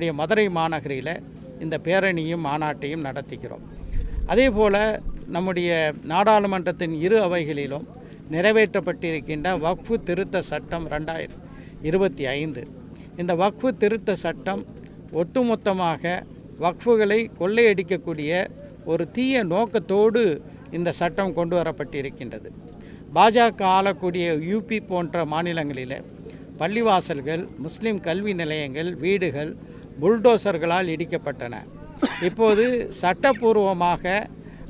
நம்முடைய மதுரை மாநகரியில் இந்த பேரணியும் மாநாட்டையும் நடத்துகிறோம். அதே போல் நம்முடைய நாடாளுமன்றத்தின் இரு அவைகளிலும் நிறைவேற்றப்பட்டிருக்கின்ற வக்ஃபு திருத்த சட்டம் ரெண்டாயிரம் இருபத்தி ஐந்து. இந்த வக்ஃபு திருத்த சட்டம் ஒட்டுமொத்தமாக வக்ஃபுகளை கொள்ளையடிக்கக்கூடிய ஒரு தீய நோக்கத்தோடு இந்த சட்டம் கொண்டு வரப்பட்டிருக்கின்றது. பாஜக ஆளக்கூடிய யூபி போன்ற மாநிலங்களில் பள்ளிவாசல்கள் முஸ்லீம் கல்வி நிலையங்கள் வீடுகள் புல்டோசர்களால் இடிக்கப்பட்டன. இப்போது சட்டப்பூர்வமாக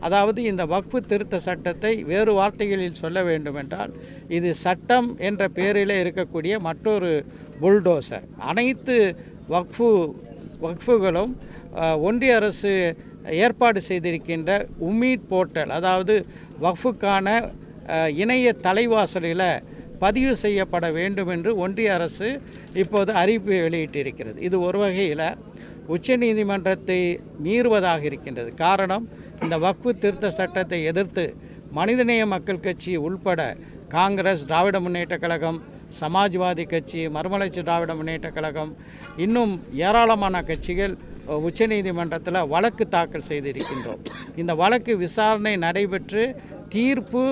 அதாவது இந்த வக்ஃபு திருத்த சட்டத்தை வேறு வார்த்தைகளில் சொல்ல வேண்டுமென்றால் இது சட்டம் என்ற பெயரில் இருக்கக்கூடிய மற்றொரு புல்டோசர். அனைத்து வக்ஃபு வக்ஃபுகளும் ஒன்றிய அரசு ஏற்பாடு செய்திருக்கின்ற உமீட் போர்ட்டல் அதாவது வக்ஃபுக்கான இணைய தலைவாசலில் பதிவு செய்யப்பட வேண்டும் என்று ஒன்றிய அரசு இப்போது அறிவிப்பு வெளியிட்டிருக்கிறது. இது ஒரு வகையில் உச்சநீதிமன்றத்தை மீறுவதாக இருக்கின்றது. காரணம் இந்த வக்ஃபு திருத்த சட்டத்தை எதிர்த்து மனிதநேய மக்கள் கட்சி உள்பட காங்கிரஸ் திராவிட முன்னேற்றக் கழகம் சமாஜ்வாதி கட்சி மறுமலர்ச்சி திராவிட முன்னேற்றக் கழகம் இன்னும் ஏராளமான கட்சிகள் உச்சநீதிமன்றத்தில் வழக்கு தாக்கல் செய்திருக்கின்றோம். இந்த வழக்கு விசாரணை நடைபெற்று தீர்ப்பு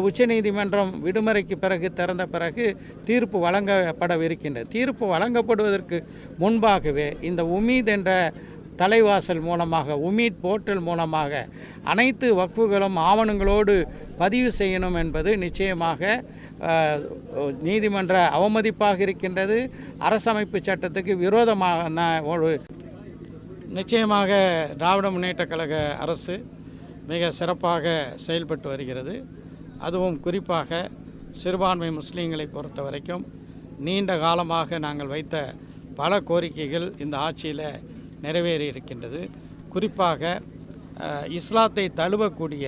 உச்சநீதிமன்றம் விடுமுறைக்கு பிறகு திறந்த பிறகு தீர்ப்பு வழங்கப்படவிருக்கின்றது தீர்ப்பு வழங்கப்படுவதற்கு முன்பாகவே இந்த உமீத் என்ற தலைவாசல் மூலமாக உமீட் போர்ட்டல் மூலமாக அனைத்து வக்குகளும் ஆவணங்களோடு பதிவு செய்யணும் என்பது நிச்சயமாக நீதிமன்ற அவமதிப்பாக இருக்கின்றது. அரசமைப்பு சட்டத்துக்கு விரோதமான ஒரு நிச்சயமாக திராவிட முன்னேற்றக் கழக அரசு மிக சிறப்பாக செயல்பட்டு வருகிறது. அதுவும் குறிப்பாக சிறுபான்மை முஸ்லீம்களை பொறுத்த வரைக்கும் நீண்ட காலமாக நாங்கள் வைத்த பல கோரிக்கைகள் இந்த ஆட்சியில் நிறைவேறி இருக்கின்றது. குறிப்பாக இஸ்லாத்தை தழுவக்கூடிய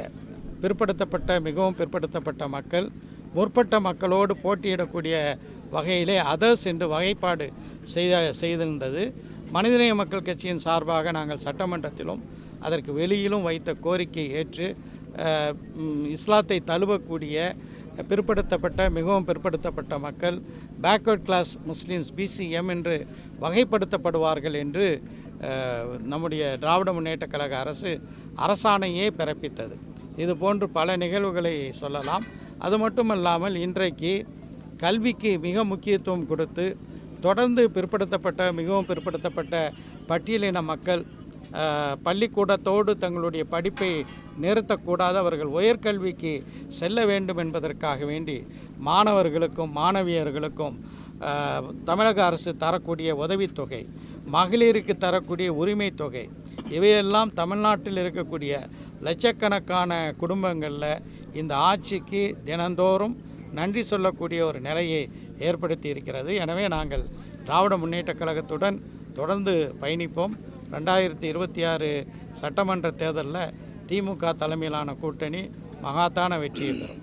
பிற்படுத்தப்பட்ட மிகவும் பிற்படுத்தப்பட்ட மக்கள் முற்பட்ட மக்களோடு போட்டியிடக்கூடிய வகையிலே அதர்ஸ் என்று வகைப்பாடு செய்த செய்திருந்தது. மனிதநேய மக்கள் கட்சியின் சார்பாக நாங்கள் சட்டமன்றத்திலும் அதற்கு வெளியிலும் வைத்த கோரிக்கை ஏற்று இஸ்லாத்தை தழுவக்கூடிய பிற்படுத்தப்பட்ட மிகவும் பிற்படுத்தப்பட்ட மக்கள் பேக்வர்ட் கிளாஸ் முஸ்லீம்ஸ் பிசிஎம் என்று வகைப்படுத்தப்படுவார்கள் என்று நம்முடைய திராவிட முன்னேற்ற கழக அரசு அரசாணையே பிறப்பித்தது. இது போன்று பல நிகழ்வுகளை சொல்லலாம். அது மட்டுமல்லாமல் இன்றைக்கு கல்விக்கு மிக முக்கியத்துவம் கொடுத்து தொடர்ந்து பிற்படுத்தப்பட்ட மிகவும் பிற்படுத்தப்பட்ட பட்டியலின மக்கள் பள்ளிக்கூடத்தோடு தங்களுடைய படிப்பை நிறுத்தக்கூடாது அவர்கள் உயர்கல்விக்கு செல்ல வேண்டும் என்பதற்காக வேண்டி மாணவர்களுக்கும் மாணவியர்களுக்கும் தமிழக அரசு தரக்கூடிய உதவித்தொகை மகளிருக்கு தரக்கூடிய உரிமைத் தொகை இவையெல்லாம் தமிழ்நாட்டில் இருக்கக்கூடிய லட்சக்கணக்கான குடும்பங்களில் இந்த ஆட்சிக்கு தினந்தோறும் நன்றி சொல்லக்கூடிய ஒரு நிலையை ஏற்படுத்தி இருக்கிறது. எனவே நாங்கள் திராவிட முன்னேற்றக் கழகத்துடன் தொடர்ந்து பயணிப்போம். ரெண்டாயிரத்தி இருபத்தி ஆறு சட்டமன்ற தேர்தலில் திமுக தலைமையிலான கூட்டணி மகாத்தான வெற்றியை பெறும்.